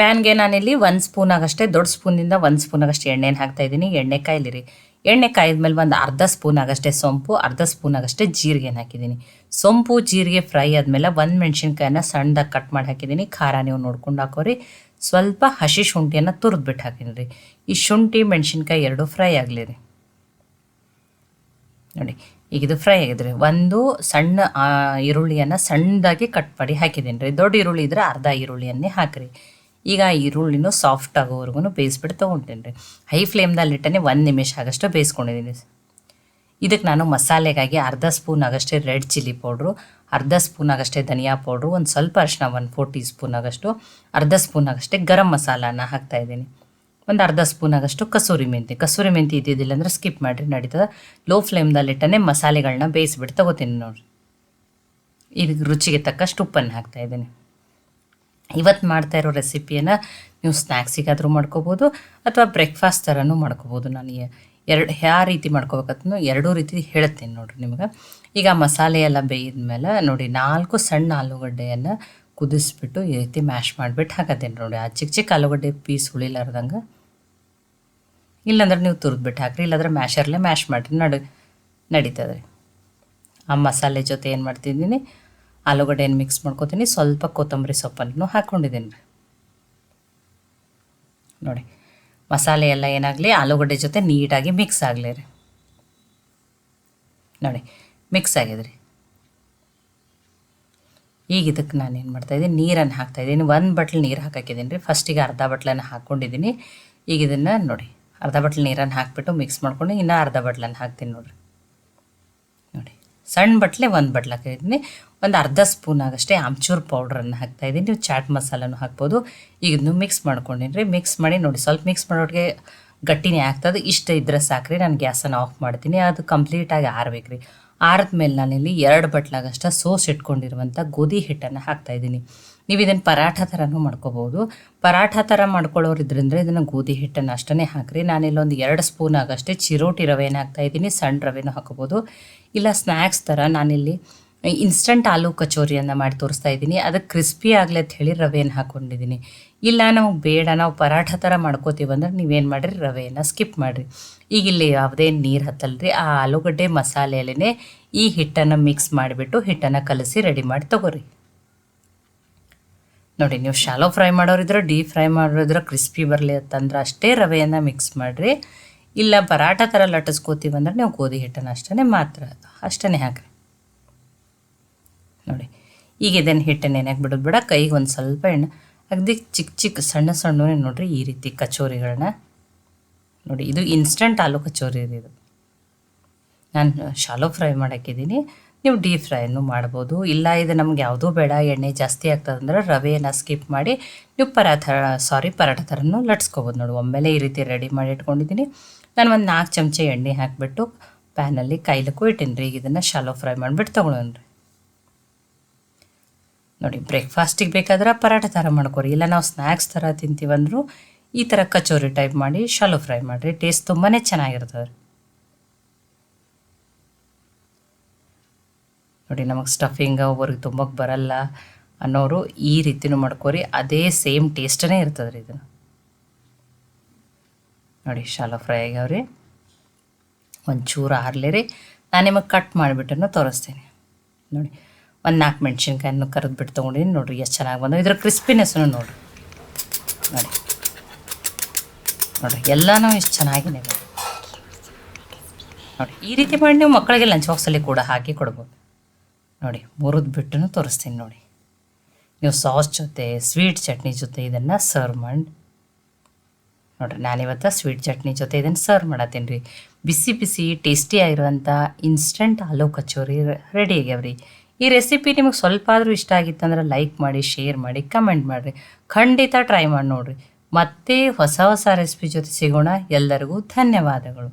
ಪ್ಯಾನ್ಗೆ ನಾನಿಲ್ಲಿ ಒಂದು ಸ್ಪೂನ್ ಆಗಷ್ಟೇ ದೊಡ್ಡ ಸ್ಪೂನಿಂದ ಒಂದು ಸ್ಪೂನ್ ಆಗಷ್ಟೇ ಎಣ್ಣೆನ ಹಾಕ್ತಾ ಇದ್ದೀನಿ. ಎಣ್ಣೆ ಕಾಯಿಲಿರಿ. ಎಣ್ಣೆ ಕಾಯಿದ್ಮೇಲೆ ಒಂದು ಅರ್ಧ ಸ್ಪೂನ್ ಆಗಷ್ಟೇ ಸೊಂಪು, ಅರ್ಧ ಸ್ಪೂನ್ ಆಗಷ್ಟೇ ಜೀರಿಗೆನ ಹಾಕಿದ್ದೀನಿ. ಸೊಂಪು, ಜೀರಿಗೆ ಫ್ರೈ ಆದಮೇಲೆ ಒಂದು ಮೆಣಸಿನ್ಕಾಯನ್ನ ಸಣ್ಣದಾಗಿ ಕಟ್ ಮಾಡಿ ಹಾಕಿದ್ದೀನಿ. ಖಾರ ನೀವು ನೋಡ್ಕೊಂಡು ಹಾಕೋರಿ. ಸ್ವಲ್ಪ ಹಸಿ ಶುಂಠಿಯನ್ನು ತುರಿದ್ಬಿಟ್ಟು ಹಾಕಿನಿ ರೀ ಈ ಶುಂಠಿ, ಮೆಣಸಿನ್ಕಾಯಿ ಎರಡು ಫ್ರೈ ಆಗಲಿ ರೀ ನೋಡಿ, ಈಗ ಇದು ಫ್ರೈ ಆಗಿದ್ರಿ. ಒಂದು ಸಣ್ಣ ಈರುಳ್ಳಿಯನ್ನು ಸಣ್ಣದಾಗಿ ಕಟ್ ಮಾಡಿ ಹಾಕಿದ್ದೀನಿ ರೀ ದೊಡ್ಡ ಈರುಳ್ಳಿ ಇದ್ರೆ ಅರ್ಧ ಈರುಳ್ಳಿಯನ್ನೇ ಹಾಕಿರಿ. ಈಗ ಈರುಳ್ಳಿನೂ ಸಾಫ್ಟ್ ಆಗೋವರೆಗೂ ಬೇಯಿಸ್ಬಿಟ್ಟು ತೊಗೊತೀನಿ ರೀ? ಹೈ ಫ್ಲೇಮ್ದಲ್ಲಿ ಇಟ್ಟನೆ ಒಂದು ನಿಮಿಷ ಆಗಷ್ಟು ಬೇಯಿಸ್ಕೊಂಡಿದ್ದೀನಿ ಇದಕ್ಕೆ ನಾನು ಮಸಾಲೆಗಾಗಿ ಅರ್ಧ ಸ್ಪೂನ್ ಆಗಷ್ಟೇ ರೆಡ್ ಚಿಲ್ಲಿ ಪೌಡ್ರು, ಅರ್ಧ ಸ್ಪೂನ್ ಆಗಷ್ಟೇ ಧನಿಯಾ ಪೌಡ್ರು, ಒಂದು ಸ್ವಲ್ಪ ಅರಿಶಿನ ಒನ್ ಫೋರ್ ಟೀ ಸ್ಪೂನ್ ಆಗಷ್ಟು, ಅರ್ಧ ಸ್ಪೂನ್ ಆಗಷ್ಟೇ ಗರಂ ಮಸಾಲಾನ ಹಾಕ್ತಾಯಿದ್ದೀನಿ ಒಂದು ಅರ್ಧ ಸ್ಪೂನ್ ಆಗಷ್ಟು ಕಸೂರಿ ಮೆಂತಿ. ಕಸೂರಿ ಮೆಂತಿ ಇದ್ದಿದ್ದಿಲ್ಲ ಅಂದರೆ ಸ್ಕಿಪ್ ಮಾಡಿರಿ, ನಡೀತದೆ. ಲೋ ಫ್ಲೇಮ್ದಲ್ಲಿಟ್ಟನೆ ಮಸಾಲೆಗಳನ್ನ ಬೇಯಿಸ್ಬಿಟ್ಟು ತಗೋತೀನಿ ನೋಡಿರಿ. ಇದಕ್ಕೆ ರುಚಿಗೆ ತಕ್ಕಷ್ಟು ಉಪ್ಪನ್ನು ಹಾಕ್ತಾಯಿದ್ದೀನಿ ಇವತ್ತು ಮಾಡ್ತಾ ಇರೋ ರೆಸಿಪಿಯನ್ನು ನೀವು ಸ್ನ್ಯಾಕ್ಸಿಗಾದರೂ ಮಾಡ್ಕೋಬೋದು ಅಥವಾ ಬ್ರೇಕ್ಫಾಸ್ಟ್ ಥರನೂ ಮಾಡ್ಕೋಬೋದು. ನಾನು ಎರಡು ಯಾವ ರೀತಿ ಮಾಡ್ಕೋಬೇಕಂತ ಎರಡೂ ರೀತಿ ಹೇಳ್ತೀನಿ ನೋಡಿರಿ ನಿಮ್ಗೆ. ಈಗ ಮಸಾಲೆ ಎಲ್ಲ ಬೇಯಿದ್ಮೇಲೆ ನೋಡಿ ನಾಲ್ಕು ಸಣ್ಣ ಆಲೂಗಡ್ಡೆಯನ್ನು ಕುದಿಸ್ಬಿಟ್ಟು ಈ ರೀತಿ ಮ್ಯಾಶ್ ಮಾಡಿಬಿಟ್ಟು ಹಾಕತ್ತೇನೆ ನೋಡಿ. ಆ ಚಿಕ್ಕ ಚಿಕ್ಕ ಆಲೂಗಡ್ಡೆ ಪೀಸ್ ಉಳಿಲಾರ್ದಂಗೆ ಇಲ್ಲಾಂದ್ರೆ ನೀವು ತುರಿದ್ಬಿಟ್ಟು ಹಾಕ್ರಿ, ಇಲ್ಲಾಂದ್ರೆ ಮ್ಯಾಶರ್ಲೆ ಮ್ಯಾಶ್ ಮಾಡಿರಿ. ನಡಿ ನಡೀತದೆ ಆ ಮಸಾಲೆ ಜೊತೆ ಏನು ಮಾಡ್ತಿದ್ದೀನಿ? ಆಲೂಗಡ್ಡೆಯನ್ನು ಮಿಕ್ಸ್ ಮಾಡ್ಕೊತೀನಿ. ಸ್ವಲ್ಪ ಕೊತ್ತಂಬರಿ ಸೊಪ್ಪನ್ನು ಹಾಕ್ಕೊಂಡಿದ್ದೀನಿ ರೀ ನೋಡಿ, ಮಸಾಲೆ ಎಲ್ಲ ಏನಾಗಲಿ, ಆಲೂಗಡ್ಡೆ ಜೊತೆ ನೀಟಾಗಿ ಮಿಕ್ಸ್ ಆಗಲಿ ರೀ. ನೋಡಿ ಮಿಕ್ಸ್ ಆಗಿದೆ ರೀ ಈಗ ಇದಕ್ಕೆ ನಾನು ಏನು ಮಾಡ್ತಾಯಿದ್ದೀನಿ ನೀರನ್ನು ಹಾಕ್ತಾಯಿದ್ದೀನಿ ಒಂದು ಬಟ್ಲು ನೀರು ಹಾಕಾಕಿದ್ದೀನಿ ರೀ. ಫಸ್ಟಿಗೆ ಅರ್ಧ ಬಟ್ಲನ್ನು ಹಾಕ್ಕೊಂಡಿದ್ದೀನಿ ಈಗ ಇದನ್ನು ನೋಡಿ, ಅರ್ಧ ಬಟ್ಲು ನೀರನ್ನು ಹಾಕಿಬಿಟ್ಟು ಮಿಕ್ಸ್ ಮಾಡ್ಕೊಂಡು ಇನ್ನೂ ಅರ್ಧ ಬಟ್ಲನ್ನು ಹಾಕ್ತೀನಿ ನೋಡಿರಿ. ನೋಡಿ, ಸಣ್ಣ ಬಟ್ಲೆ ಒಂದು ಬಟ್ಲು ಹಾಕಿದ್ದೀನಿ. ಒಂದು ಅರ್ಧ ಸ್ಪೂನ್ ಆಗಷ್ಟೇ ಆಮ್ಚೂರ್ ಪೌಡ್ರನ್ನು ಹಾಕ್ತಾಯಿದ್ದೀನಿ ನೀವು ಚಾಟ್ ಮಸಾಲನೂ ಹಾಕ್ಬೋದು. ಈಗ ಇದನ್ನು ಮಿಕ್ಸ್ ಮಾಡ್ಕೊಂಡಿನ್ರಿ. ಮಿಕ್ಸ್ ಮಾಡಿ ನೋಡಿ, ಸ್ವಲ್ಪ ಮಿಕ್ಸ್ ಮಾಡೋರಿಗೆ ಗಟ್ಟಿನೇ ಆಗ್ತದೆ ಇಷ್ಟು ಇದ್ದರೆ ಸಾಕ್ರಿ, ನಾನು ಗ್ಯಾಸನ್ನು ಆಫ್ ಮಾಡ್ತೀನಿ. ಅದು ಕಂಪ್ಲೀಟಾಗಿ ಆರ್ಬೇಕು ರೀ ಆರಿದ್ಮೇಲೆ ನಾನಿಲ್ಲಿ ಎರಡು ಬಟ್ಲಾಗಷ್ಟ ಸೋಸ್ ಇಟ್ಕೊಂಡಿರುವಂಥ ಗೋಧಿ ಹಿಟ್ಟನ್ನು ಹಾಕ್ತಾಯಿದ್ದೀನಿ ನೀವು ಇದನ್ನು ಪರಾಠ ಥರನೂ ಮಾಡ್ಕೋಬೋದು. ಪರಾಠ ಥರ ಮಾಡ್ಕೊಳ್ಳೋರು ಇದ್ರಿಂದ ಇದನ್ನು ಗೋಧಿ ಹಿಟ್ಟನ್ನು ಅಷ್ಟೇ ಹಾಕ್ರಿ. ನಾನಿಲ್ಲೊಂದು ಎರಡು ಸ್ಪೂನ್ ಆಗಷ್ಟೇ ಚಿರೋಟಿ ರವೆನ ಹಾಕ್ತಾಯಿದ್ದೀನಿ ಸಣ್ಣ ರವೆನೂ ಹಾಕೋಬೋದು. ಇಲ್ಲ ಸ್ನ್ಯಾಕ್ಸ್ ಥರ ನಾನಿಲ್ಲಿ ಇನ್ಸ್ಟಂಟ್ ಆಲೂ ಕಚೋರಿಯನ್ನು ಮಾಡಿ ತೋರಿಸ್ತಾ ಇದ್ದೀನಿ. ಅದಕ್ಕೆ ಕ್ರಿಸ್ಪಿ ಆಗಲಿ ಅಂತ ಹೇಳಿ ರವೆಯನ್ನು ಹಾಕ್ಕೊಂಡಿದ್ದೀನಿ ಇಲ್ಲ ನಾವು ಬೇಡ. ನಾವು ಪರಾಠ ಥರ ಮಾಡ್ಕೋತೀವಿ ಅಂದ್ರೆ ನೀವೇನು ಮಾಡಿರಿ? ರವೆಯನ್ನು ಸ್ಕಿಪ್ ಮಾಡಿರಿ. ಈಗ ಇಲ್ಲಿ ಯಾವುದೇ ನೀರು ಹತ್ತಲ್ರಿ. ಆ ಆಲೂಗಡ್ಡೆ ಮಸಾಲೆಯಲ್ಲೇ ಈ ಹಿಟ್ಟನ್ನು ಮಿಕ್ಸ್ ಮಾಡಿಬಿಟ್ಟು ಹಿಟ್ಟನ್ನು ಕಲಸಿ ರೆಡಿ ಮಾಡಿ ತಗೋರಿ. ನೋಡಿ, ನೀವು ಶಾಲೋ ಫ್ರೈ ಮಾಡೋರಿದ್ರೆ, ಡೀಪ್ ಫ್ರೈ ಮಾಡೋರಿದ್ರೆ ಕ್ರಿಸ್ಪಿ ಬರಲಿ ಅಂತಂದ್ರೆ ಅಷ್ಟೇ ರವೆಯನ್ನು ಮಿಕ್ಸ್ ಮಾಡಿರಿ. ಇಲ್ಲ, ಪರಾಠ ಥರ ಲಟ್ಟಿಸ್ಕೋತೀವಿ ಅಂದ್ರೆ ನೀವು ಗೋಧಿ ಹಿಟ್ಟನ್ನು ಅಷ್ಟೇ ಮಾತ್ರ. ಅಷ್ಟೇ ಹಾಕ್ರಿ. ನೋಡಿ. ಈಗ ಇದನ್ನು ಹಿಟ್ಟು ನೆನೆಗೆ ಬಿಡೋದು ಬಿಡ. ಕೈಗೆ ಒಂದು ಸ್ವಲ್ಪ ಎಣ್ಣೆ ಅಗದಿ ಚಿಕ್ಕ ಚಿಕ್ಕ ಸಣ್ಣ ಸಣ್ಣವೇ ನೋಡಿರಿ ಈ ರೀತಿ ಕಚೋರಿಗಳನ್ನ. ನೋಡಿ, ಇದು ಇನ್ಸ್ಟಂಟ್ ಆಲೂ ಕಚೋರಿ ಇದು. ನಾನು ಶಾಲೋ ಫ್ರೈ ಮಾಡೋಕ್ಕಿದ್ದೀನಿ ನೀವು ಡೀಪ್ ಫ್ರೈನು ಮಾಡ್ಬೋದು. ಇಲ್ಲ, ಇದು ನಮ್ಗೆ ಯಾವುದೂ ಬೇಡ. ಎಣ್ಣೆ ಜಾಸ್ತಿ ಆಗ್ತದಂದ್ರೆ ರವೆಯನ್ನು ಸ್ಕಿಪ್ ಮಾಡಿ ನೀವು ಪರಾಠ ಸಾರಿ ಪರಾಠ ಥರನೂ ಲಟ್ಸ್ಕೊಬೋದು. ನೋಡಿ, ಒಮ್ಮೆಲೆ ಈ ರೀತಿ ರೆಡಿ ಮಾಡಿ ಇಟ್ಕೊಂಡಿದ್ದೀನಿ ನಾನು ಒಂದು ನಾಲ್ಕು ಚಮಚ ಎಣ್ಣೆ ಹಾಕಿಬಿಟ್ಟು ಪ್ಯಾನಲ್ಲಿ ಕೈಲಕ್ಕೂ ಇಟ್ಟೀನಿ ರೀ ಈಗ ಇದನ್ನು ಶಾಲೋ ಫ್ರೈ ಮಾಡಿಬಿಟ್ಟು ತೊಗೊಳೋಣ ರೀ. ನೋಡಿ ಬ್ರೇಕ್ಫಾಸ್ಟಿಗೆ ಬೇಕಾದ್ರೆ ಪರಾಠ ಥರ ಮಾಡ್ಕೊರಿ. ಇಲ್ಲ ನಾವು ಸ್ನ್ಯಾಕ್ಸ್ ಥರ ತಿಂತೀವಂದ್ರೂ ಈ ಥರ ಕಚೋರಿ ಟೈಪ್ ಮಾಡಿ ಶಾಲೋ ಫ್ರೈ ಮಾಡಿರಿ. ಟೇಸ್ಟ್ ತುಂಬಾ ಚೆನ್ನಾಗಿರ್ತದೆ. ನೋಡಿ, ನಮಗೆ ಸ್ಟಫಿಂಗ್ ಒಬ್ಬರಿಗೆ ತುಂಬಕ್ಕೆ ಬರಲ್ಲ ಅನ್ನೋರು ಈ ರೀತಿನೂ ಮಾಡ್ಕೋರಿ. ಅದೇ ಸೇಮ್ ಟೇಸ್ಟೇ ಇರ್ತದೆ ರೀ ಇದನ್ನು. ನೋಡಿ ಶಾಲೋ ಫ್ರೈ ಆಗ್ಯಾವ್ರಿ. ಒಂಚೂರು ಆರ್ಲಿ ರೀ ನಾನು ನಿಮಗೆ ಕಟ್ ಮಾಡಿಬಿಟ್ಟನ್ನು ತೋರಿಸ್ತೀನಿ. ನೋಡಿ ಒಂದು ನಾಲ್ಕು ಮೆಣಸಿನ್ಕಾಯನ್ನು ಕರೆದ್ಬಿಟ್ಟು ತೊಗೊಂಡಿದ್ದೀನಿ ನೋಡಿರಿ ಎಷ್ಟು ಚೆನ್ನಾಗಿ ಬಂದವು. ಇದ್ರ ಕ್ರಿಸ್ಪಿನೆಸ್ನು ನೋಡಿರಿ. ನೋಡಿ. ನೋಡಿರಿ, ಎಲ್ಲನೂ ಎಷ್ಟು ಚೆನ್ನಾಗಿ ನೋಡಿ, ಈ ರೀತಿ ಮಾಡಿ ನೀವು ಮಕ್ಕಳಿಗೆ ಲಂಚ್ ಬಾಕ್ಸಲ್ಲಿ ಕೂಡ ಹಾಕಿ ಕೊಡ್ಬೋದು. ನೋಡಿ, ಮುರಿದು ಬಿಟ್ಟು ತೋರಿಸ್ತೀನಿ ನೋಡಿ. ನೀವು ಸಾಸ್ ಜೊತೆ ಸ್ವೀಟ್ ಚಟ್ನಿ ಜೊತೆ ಇದನ್ನು ಸರ್ವ್ ಮಾಡಿ. ನೋಡಿರಿ, ನಾನಿವತ್ತು ಸ್ವೀಟ್ ಚಟ್ನಿ ಜೊತೆ ಇದನ್ನು ಸರ್ವ್ ಮಾಡತ್ತೀನಿ ರೀ. ಬಿಸಿ ಬಿಸಿ ಟೇಸ್ಟಿ ಆಗಿರುವಂಥ ಇನ್ಸ್ಟಂಟ್ ಆಲೂ ಕಚೋರಿ ರೆಡಿ ಆಗ್ಯಾವ್ರಿ. ಈ ರೆಸಿಪಿ ನಿಮಗೆ ಸ್ವಲ್ಪ ಆದರೂ ಇಷ್ಟ ಆಗಿತ್ತಂದ್ರೆ ಲೈಕ್ ಮಾಡಿ ಶೇರ್ ಮಾಡಿ ಕಮೆಂಟ್ ಮಾಡಿರಿ. ಖಂಡಿತ ಟ್ರೈ ಮಾಡಿ ನೋಡಿರಿ. ಮತ್ತೆ ಹೊಸ ಹೊಸ ರೆಸಿಪಿ ಜೊತೆ ಸಿಗೋಣ. ಎಲ್ಲರಿಗೂ ಧನ್ಯವಾದಗಳು.